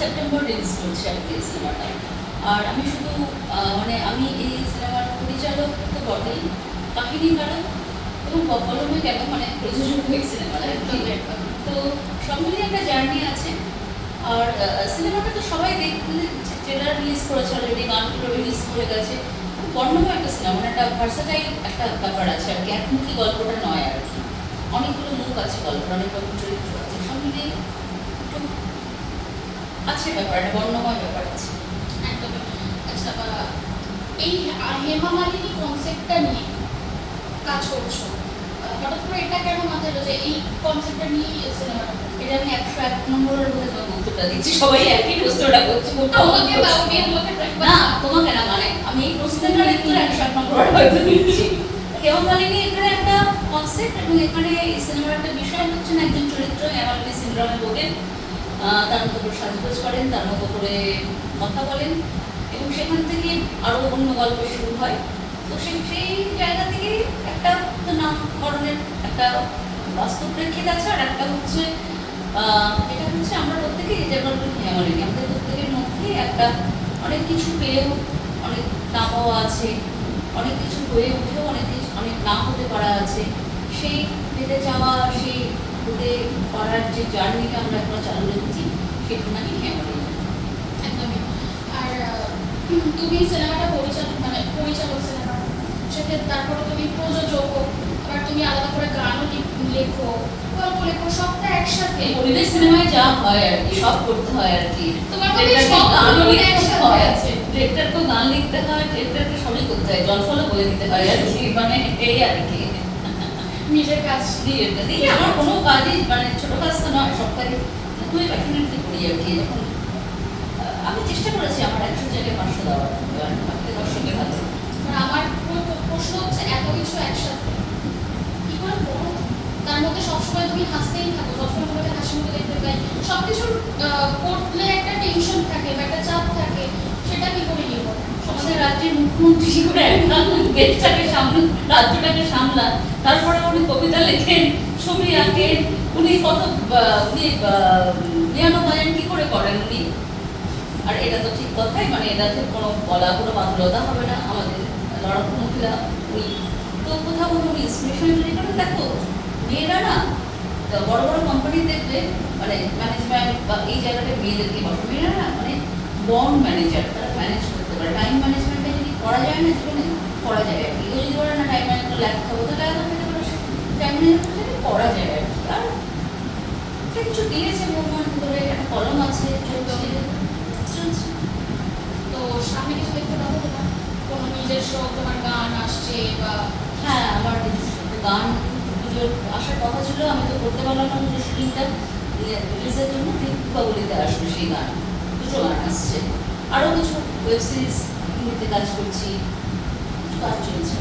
September release করছে আর কি এই সিনেমাটা আর আমি শুধু মানে আমি এই সিনেমার পরিচালক তো বটেই। কাহিনীকারক এবং কলমে কেন মানে প্রযোজক হয়ে সিনেমাটা তো সব মিলিয়ে একটা জার্নি আছে। আর সিনেমাটা তো সবাই দেখলে ট্রেলার রিলিজ করেছে অলরেডি গানগুলো রিলিজ করে গেছে। খুব বর্ণময় একটা সিনেমা মানে একটা ভার্সাটাইল একটা ব্যাপার আছে আর কি। একমুখী গল্পটা নয় আর কি। অনেকগুলো মুখ আছে গল্পটা অনেক রকম চরিত্র আছে সব মিলিয়ে একটু আছে ব্যাপার একটা বর্ণময় ব্যাপার আছে। একদম। আচ্ছা এই হেমা মালিনী কনসেপ্টটা নিয়ে কাজ করছ হঠাৎ করে এটা কেন মাথায় এলো যে এই কনসেপ্টটা নিয়ে সিনেমাটা এটা আমি একশো এক নম্বরের মধ্যে তোমাকে উত্তরটা দিচ্ছি সবাই একই প্রশ্নটা করছে আমাকে প্রশ্ন। দাও আমাকে না তোমাকে না মানে আমি এই প্রশ্নটার উত্তর একশো এক নম্বর হয়তো দিচ্ছি। হেমা মালিনী এখানে একটা কনসেপ্ট এবং এখানে সিনেমার একটা বিষয় হচ্ছে না একজন চরিত্র সিন্ড্রোমে ভোগেন। আহ, তার মতো করে সাজগোজ করেন, তার মতো করে কথা বলেন এবং সেখান থেকে আরও অন্য গল্প শুরু হয়। তো সেই সেই জায়গা থেকে একটা নামকরণের একটা বাস্তব প্রেক্ষিত আছে। আর একটা হচ্ছে এটা হচ্ছে আমরা প্রত্যেকেই যেমন হেমালিনী আমাদের প্রত্যেকের মধ্যেই একটা অনেক কিছু পেয়েও অনেক না আছে, অনেক কিছু হয়ে উঠেও অনেক কিছু অনেক না হতে পারা আছে। সেই পেতে চাওয়া সেই পারার যে জার্নিটা আমরা এখনও চালু রেখেছি একদমই। আর তুমি সিনেমাটা পরিচালক মানে পরিচালক সিনেমা সেক্ষেত্রে তারপরে তুমি প্রযোজক আবার তুমি আলাদা করে গানও লেখো গল্প লেখো সবটা একসাথে। সিনেমায় যা হয় আর কি সব করতে হয় আর কি। তোমার গানও লিখতে হয়। আছে। ডিরেক্টরকেও গান লিখতে হয় ডিরেক্টরকে সবই করতে হয় জলফলও বলে দিতে হয় আর কি মানে এই আর কি। নিজের কাজ নিজের কাছে এই আমার কোনো কাজই মানে ছোট কাজ তো নয় সব মানে খুবই প্যাশনেটলি করি আর কি। যখন আমি চেষ্টা করেছি আমার একশো জায়গায় পাঁচশো দেওয়ার এবার বাকি দর্শকের হাতে। আমার প্রশ্ন হচ্ছে এত কিছু একসাথে। কি করে করো তার মধ্যে সবসময় তুমি হাসতেই থাকো সবসময় তোমাকে হাসি মুখে দেখতে পাই। সব কিছু করলে একটা টেনশন থাকে বা একটা চাপ থাকে সেটা কি করে নিয়ে করো আমাদের রাজ্যের মুখ্যমন্ত্রী করে দেশটাকে সামলান রাজ্যটাকে সামলান তারপরে উনি কবিতা লেখেন, ছবি আঁকেন, উনি কত উনি পিয়ানো বাজান কি করে করেন উনি? আর এটা তো ঠিক কথাই মানে এটাতে কোনো বলা, কোনো বাতুলতা হবে না, আমাদের লড়াকু মহিলা, উনি। তো কোথাও কোনো উনি ইন্সপিরেশন তৈরি করেন? দেখো, মেয়েরা না বড় বড় কোম্পানি দেখবে মানে ম্যানেজমেন্ট বা এই জায়গাটা মেয়েদেরকে বসে, মেয়েরা না মানে বন্ড ম্যানেজার তারা ম্যানেজ করতে পারে টাইম ম্যানেজমেন্টটা যদি করা যায় না জীবনে করা যায়। আর কি ও যদি বলে না টাইম ম্যানেজমেন্ট ল্যাপ খাব তাহলে ল্যাপ খেতে পারে টাইম ম্যানেজমেন্ট করা যায় আর কি। আর একটা কিছু দিয়েছে ভগবান করে একটা কলম আছে চলছে চলছে। তো সামনে কিছু দেখতে পাবো তোমার কোনো নিজস্ব তোমার গান আসছে বা হ্যাঁ আমার গান পুজোর আসার কথা ছিল আমি তো করতে পারলাম না পুজোর শুটিংটা রিলিজের জন্য দীপাবলিতে আসবে সেই গান। দুটো গান আসছে। আরও কিছু ওয়েব সিরিজ হিন্দিতে কাজ করছি। কিছু কাজ চলছে।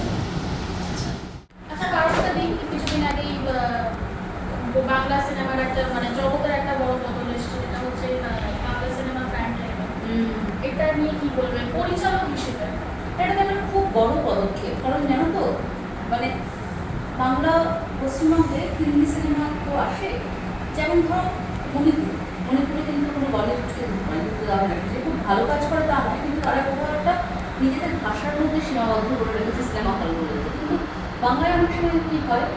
আচ্ছা কারোটা দিন কিছুদিন আগেই বাংলা সিনেমার একটা মানে জগতের একটা বড় বদল এসেছে যেটা হচ্ছে বাংলা সিনেমা ব্র্যান্ড এটা নিয়ে কি বলবেন? পরিচালক হিসেবে এটা তো একটা খুব বড় পদক্ষেপ। কারণ জানো তো মানে বাংলা পশ্চিমবঙ্গে হিন্দি সিনেমা তো আসে। যেমন ধরো মণিপুর। মণিপুরে কিন্তু কোনো বলিউডকে ঢুকতে দেওয়া হয় ভালো কাজ করে, তা নয় কিন্তু তারা কোথাও একটা নিজেদের ভাষার মধ্যে সীমাবদ্ধ করে রেখেছে সিনেমা হলগুলোতে কিন্তু বাংলায় অনেক সময় কী হয়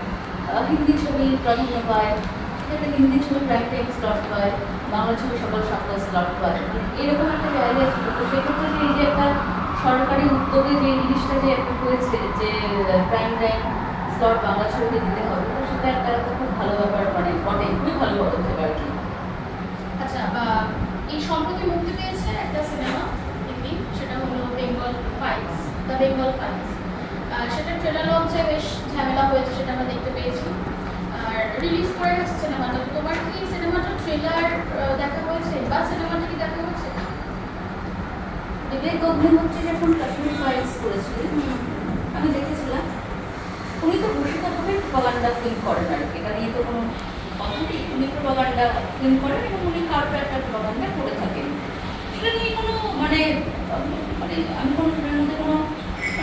হিন্দি ছবি প্রাধান্য পায় সেক্ষেত্রে হিন্দি ছবি প্রাইম টাইম স্লট পায় বাংলা ছবি সকাল সাতটা স্লট পায় এরকম একটা জায়গায় ছিল। তো সেক্ষেত্রে যে এই যে একটা সরকারি উদ্যোগে যে জিনিসটা যে হয়েছে, যে প্রাইম টাইম স্লট বাংলা ছবিকে দিতে হবে, তো সেটা একটা খুব ভালো ব্যাপার মানে বটে, খুবই ভালো পদক্ষেপ আর কি। আচ্ছা এই সম্প্রতি মুক্তি পেয়েছে একটা সিনেমা হিন্দি সেটা হলো Bengal files the Bengal files সেটা ট্রেলার লঞ্চে বেশ ঝামেলা হয়েছে সেটা আমরা দেখতে পেয়েছি। আর রিলিজ করে গেছে সিনেমাটা। তোমার কি সিনেমাটার ট্রেলার দেখা হয়েছে বা সিনেমাটা কি দেখা হয়েছে? বিবেক অগ্নিহোত্রী যখন কাশ্মীর ফাইলস করেছিলেন আমি দেখেছিলাম উনি তো ঘোষিতভাবে প্রপাগান্ডা ফিল্ম করেন আর কি। এটা নিয়ে তো কোনো কথা নেই। উনি প্রপাগান্ডা ফিল্ম করেন এবং উনি কারোর একটা প্রপাগান্ডা করে থাকেন। সেটা নিয়ে কোনো মানে মানে আমি কোনো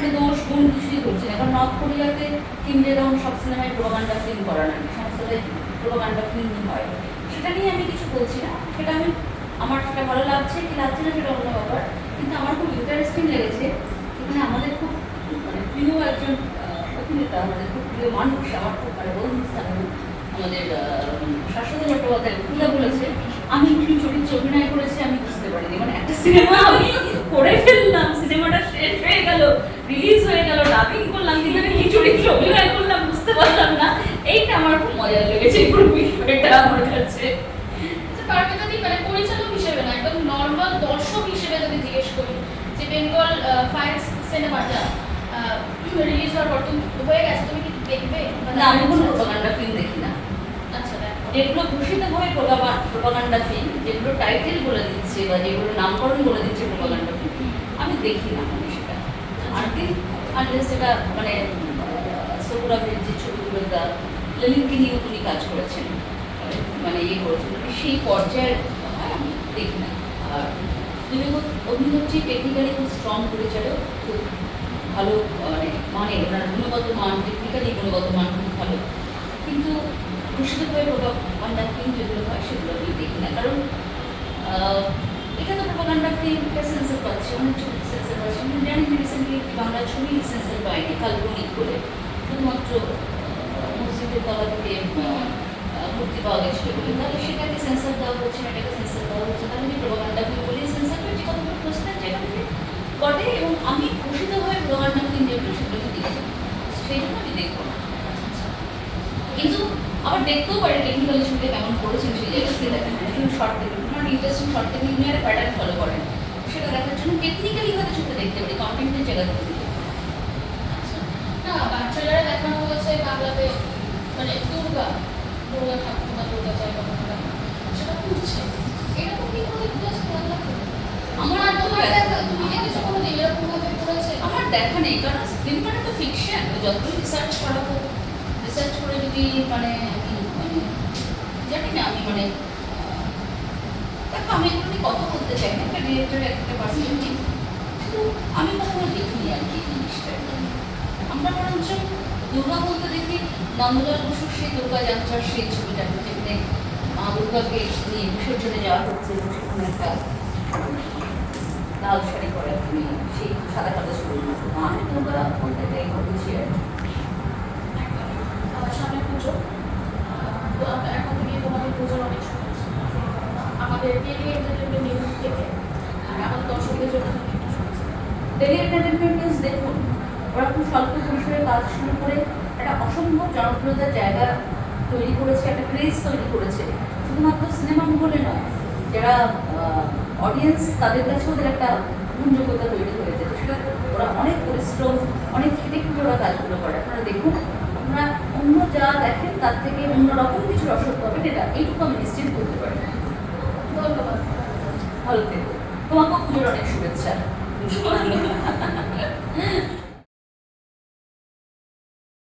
মানে দোষ গুণ কিছুই করছি না। নর্থ কোরিয়াতে কিম জে রং সব সিনেমায় প্রোপাগান্ডা ফিল্ম করা না। সমস্তটাই প্রোপাগান্ডা ফিল্মই হয়। সেটা নিয়ে আমি কিছু বলছি না। সেটা আমি আমার সেটা ভালো লাগছে কি লাগছে না সেটা অন্য ব্যাপার। কিন্তু আমার খুব ইন্টারেস্টিং লেগেছে সেখানে আমাদের খুব মানে প্রিয় একজন অভিনেতা, আমাদের খুব প্রিয় মানুষ, আমার খুব মানে বন্ধু আমাদের শাশ্বত চট্টোপাধ্যায় খুলে বলেছে, আমি কি চরিত্রে অভিনয় করেছি, আমি বুঝতে পারিনি। মানে একটা সিনেমা করে ফেললাম, সিনেমাটা শেষ হয়ে গেল। হয়ে গেল ডাবিং করলাম আমি কি চরিত্রে অভিনয় করলাম বুঝতে পারলাম না। এইটা আমার খুব মজা লেগেছে পুরো বিষয়টা আমার কাছে। আচ্ছা, পারমিতা দি মানে পরিচালক হিসেবে না একদম নর্মাল দর্শক হিসেবে যদি জিজ্ঞেস করি যে বেঙ্গল ফায়ার সিনেমাটা রিলিজ হওয়ার পর তুমি হয়ে গেছে তুমি কি দেখবে? না আমি কোনো প্রোপাগান্ডা ফিল্ম দেখি না। আচ্ছা যেগুলো ঘোষিতভাবে প্রোপাগান্ডা ফিল্ম যেগুলো টাইটেল বলে দিচ্ছে বা যেগুলো নামকরণ বলে দিচ্ছে প্রোপাগান্ডা ফিল্ম আমি দেখি না সেটা। আনটি আনলেস সেটা মানে সোহরাবের যে ছবিগুলো দা লেনিনকে নিয়েও তিনি কাজ করেছেন। মানে ইয়ে করেছেন। সেই পর্যায়ের, হয়, দেখি না। আর তুমি অভিনেত্রী টেকনিক্যালি খুব স্ট্রং পরিচালক, খুব ভালো মানে মানে ওনার গুণগত মান টেকনিক্যালি গুণগত মান খুব ভালো। কিন্তু ঘোষিতভাবে প্রোপাগান্ডা ফিল্ম যেগুলো হয়, সেগুলো আমি দেখি না। কারণ এটা তো প্রোপাগান্ডা ফিল্ম এটা সেন্সার পাচ্ছে, অনেক ছবি সেন্সার পাচ্ছে। আমি জানি যে রিসেন্টলি বাংলা ছবি সেন্সার পায়নি কাল্পনিক করে। শুধুমাত্র মসজিদের তলা থেকে মুক্তি পাওয়া গেছিল বলে। তাহলে সেটাকে সেন্সার দেওয়া হচ্ছে না, এটাকে সেন্সার দেওয়া হচ্ছে। তাহলে আমি প্রোপাগান্ডা ফিল্ম বলি সেন্সার পেয়েছি? কতগুলো প্রশ্নের জায়গা থেকে ঘটে এবং আমি ঘোষিতভাবে প্রোপাগান্ডা ফিল্ম যেগুলো সেগুলো দেখি সেই জন্য আমি দেখব কিন্তু আবার দেখতেও পারি টেকনিক্যালি ছবিটা কেমন করেছেন সেই জায়গা থেকে দেখেন শর্ট ওনার ইন্টারেস্টিং শর্ট উনি একটা প্যাটার্ন ফলো করেন সেটা দেখার জন্য টেকনিক্যালি হয়তো ছবিটা দেখতে পারি কন্টেন্টের জায়গা থেকে না বাচ্চারা দেখানো হয়েছে বাংলাতে মানে দুর্গা দুর্গা ঠাকুর বা দুর্গা চাই সেটা করছে। এরকম কি করে আমার তোমার দেখা- তুমি দেখেছ কোনো এরকম ভাবে করেছে আমার দেখা নেই কারণ ফিল্ম মানে তো ফিকশন যতই রিসার্চ করা হোক রিসার্চ করে যদি মানে আমি মানে জানি না আমি মানে দেখো, আমি এগুলো কথা বলতে চাই? না একটা ডিরেক্টরের একটা পার্সপেক্টিভ কিন্তু আমি কখনো দেখিনি আর কি জিনিসটা। আমরা বরঞ্চ দুর্গা বলতে দেখি, নন্দলাল বসুর সেই দুর্গা যাত্রার সেই ছবিটা, যেখানে মা দুর্গাকে নিয়ে বিসর্জনে যাওয়া হচ্ছে, সেখানে একটা লাল শাড়ি পরে তুমি সেই সাদা কালো ছবির মতো মা দুর্গা বলতে এটাই ভাবছি আর কি। সামনে পুজো আহ, তো আমরা এখন থেকে তোমাদের পুজোর অনেক শুনেছি আমাদের নিউজ থেকে আর আমাদের দর্শকদের জন্য ডেলি নিউজ দেখুন, ওরা খুব স্বল্প পরিসরে কাজ শুরু করে, একটা অসম্ভব জনপ্রিয়তার জায়গা তৈরি করেছে, একটা ক্রেজ তৈরি করেছে। শুধুমাত্র সিনেমা বলে নয়, যারা অডিয়েন্স তাদের কাছে ওদের একটা গ্রহণযোগ্যতা তৈরি হয়েছে ওরা অনেক পরিশ্রম, অনেক খেটে ওরা কাজগুলো করে। আপনারা দেখুন, আপনারা অন্য যা দেখেন তার থেকে অন্যরকম কিছু রসদ পাবেন, এটা এইটুকু আমি নিশ্চিত করতে ধন্যবাদ। ভালো থেকো। তোমাকেও পুজোর অনেক শুভেচ্ছা।